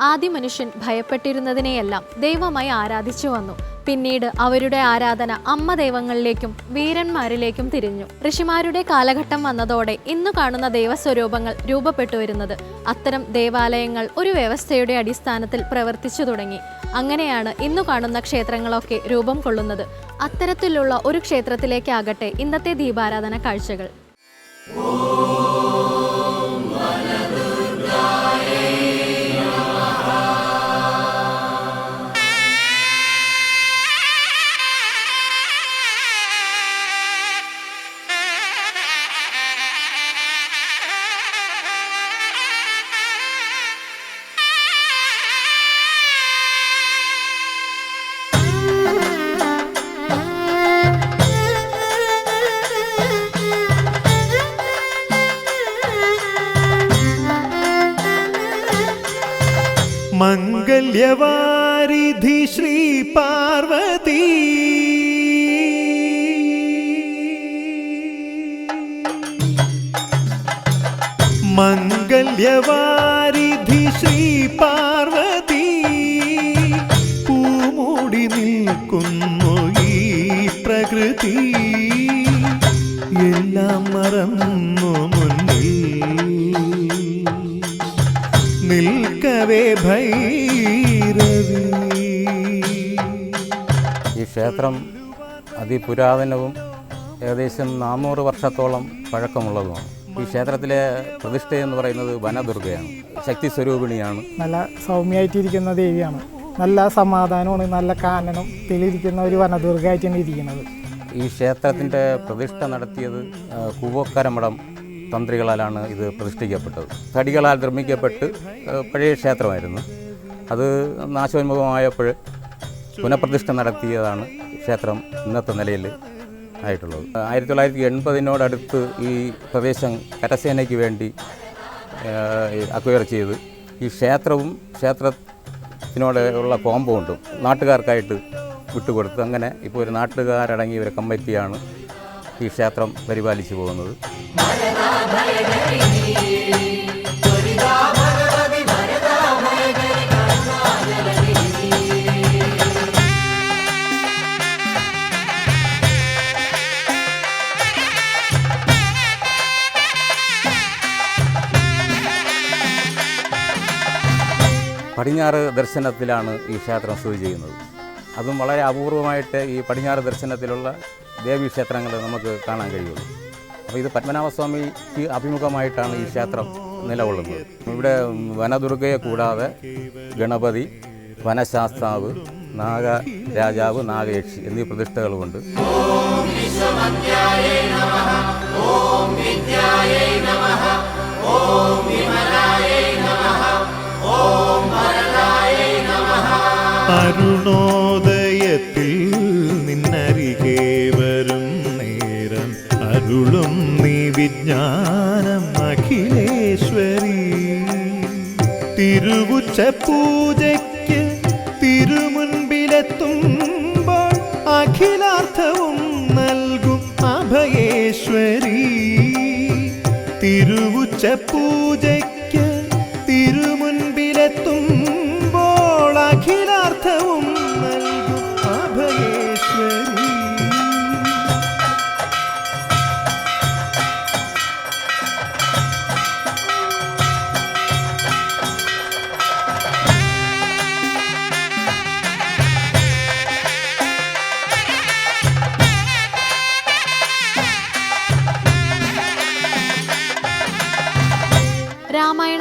ആദ്യ മനുഷ്യൻ ഭയപ്പെട്ടിരുന്നതിനെയെല്ലാം ദൈവമായി ആരാധിച്ചു വന്നു. പിന്നീട് അവരുടെ ആരാധന അമ്മ ദൈവങ്ങളിലേക്കും വീരന്മാരിലേക്കും തിരിഞ്ഞു. ഋഷിമാരുടെ കാലഘട്ടം വന്നതോടെ ഇന്നു കാണുന്ന ദൈവസ്വരൂപങ്ങൾ രൂപപ്പെട്ടു വരുന്നത്. അത്തരം ദേവാലയങ്ങൾ ഒരു വ്യവസ്ഥയുടെ അടിസ്ഥാനത്തിൽ പ്രവർത്തിച്ചു തുടങ്ങി. അങ്ങനെയാണ് ഇന്നു കാണുന്ന ക്ഷേത്രങ്ങളൊക്കെ രൂപം കൊള്ളുന്നത്. അത്തരത്തിലുള്ള ഒരു ക്ഷേത്രത്തിലേക്കാകട്ടെ ഇന്നത്തെ ദീപാരാധന കാഴ്ചകൾ. മംഗല്യവാരിധി ശ്രീ പാർവതി. മംഗല്യവാരിധി ശ്രീ പാർവതി. പൂമൂടി നിൽക്കുന്നു ഈ പ്രകൃതി. എല്ലാം മറന്നു നിൽക്കവേ ഭൈരവി. ഈ ക്ഷേത്രം അതിപുരാതനവും ഏകദേശം നാനൂറ് വർഷത്തോളം പഴക്കമുള്ളതുമാണ്. ഈ ക്ഷേത്രത്തിലെ പ്രതിഷ്ഠ എന്ന് പറയുന്നത് വനദുർഗയാണ്. ശക്തി സ്വരൂപിണിയാണ്. നല്ല സൗമ്യമായിട്ടിരിക്കുന്ന ദേവിയാണ്. നല്ല സമാധാനമാണ് നല്ല കാനനം തെളിയിരിക്കുന്ന ഒരു വനദുർഗമായിട്ടാണ് ഇരിക്കുന്നത്. ഈ ക്ഷേത്രത്തിന്റെ പ്രതിഷ്ഠ നടത്തിയത് കൂവക്കരമടം കൂവക്കരമഠം തന്ത്രികളാലാണ് ഇത് പ്രതിഷ്ഠിക്കപ്പെട്ടത്. തടികളാൽ നിർമ്മിക്കപ്പെട്ട് പഴയ ക്ഷേത്രമായിരുന്നു. അത് നാശോന്മുഖമായപ്പോൾ പുനഃപ്രതിഷ്ഠ നടത്തിയതാണ് ക്ഷേത്രം ഇന്നത്തെ നിലയിൽ ആയിട്ടുള്ളത്. ആയിരത്തി തൊള്ളായിരത്തി എൺപതിനോടടുത്ത് ഈ പ്രദേശം കരസേനയ്ക്ക് വേണ്ടി അക്വയർ ചെയ്ത് ഈ ക്ഷേത്രവും ക്ഷേത്രത്തിനോട് ഉള്ള കോമ്പൗണ്ടും നാട്ടുകാർക്കായിട്ട് വിട്ടുകൊടുത്ത് അങ്ങനെ ഇപ്പോൾ ഒരു നാട്ടുകാരടങ്ങിയ ഒരു കമ്മിറ്റിയാണ് ഈ ക്ഷേത്രം പരിപാലിച്ചു പോകുന്നത്. പടിഞ്ഞാറ് ദർശനത്തിലാണ് ഈ ക്ഷേത്രം സ്ഥിതി ചെയ്യുന്നത്. അതും വളരെ അപൂർവമായിട്ട് ഈ പടിഞ്ഞാറ് ദർശനത്തിലുള്ള ദേവീ ക്ഷേത്രങ്ങൾ നമുക്ക് കാണാൻ കഴിയുള്ളൂ. അപ്പോൾ ഇത് പത്മനാഭസ്വാമിക്ക് അഭിമുഖമായിട്ടാണ് ഈ ക്ഷേത്രം നിലകൊള്ളുന്നത്. ഇവിടെ വനദുർഗയെ കൂടാതെ ഗണപതി വനശാസ്താവ് നാഗ രാജാവ് നാഗയക്ഷി എന്നീ പ്രതിഷ്ഠകളുമുണ്ട്. അരുണോദയത്തിൽ അരുളും നീ വിജ്ഞാനം അഖിലേശ്വരി. തിരുവുച്ച പൂജയ്ക്ക് തിരുമുൻപിലെത്തുമ്പോൾ അഖിലാർത്ഥവും നൽകും അഭയേശ്വരി. തിരുവുച്ച പൂജയ്ക്ക്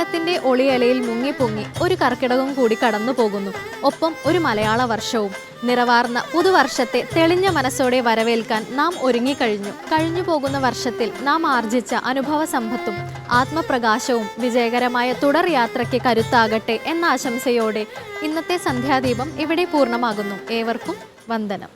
രാമായണത്തിന്റെ ഒളിയലയിൽ മുങ്ങിപ്പൊങ്ങി ഒരു കർക്കിടകം കൂടി കടന്നു പോകുന്നു. ഒപ്പം ഒരു മലയാള വർഷവും. നിറവാർന്ന പുതുവർഷത്തെ തെളിഞ്ഞ മനസ്സോടെ വരവേൽക്കാൻ നാം ഒരുങ്ങിക്കഴിഞ്ഞു. കഴിഞ്ഞു പോകുന്ന വർഷത്തിൽ നാം ആർജിച്ച അനുഭവ സമ്പത്തും ആത്മപ്രകാശവും വിജയകരമായ തുടർ യാത്രയ്ക്ക് കരുത്താകട്ടെ എന്ന ആശംസയോടെ ഇന്നത്തെ സന്ധ്യാദീപം ഇവിടെ പൂർണമാകുന്നു. ഏവർക്കും വന്ദനം.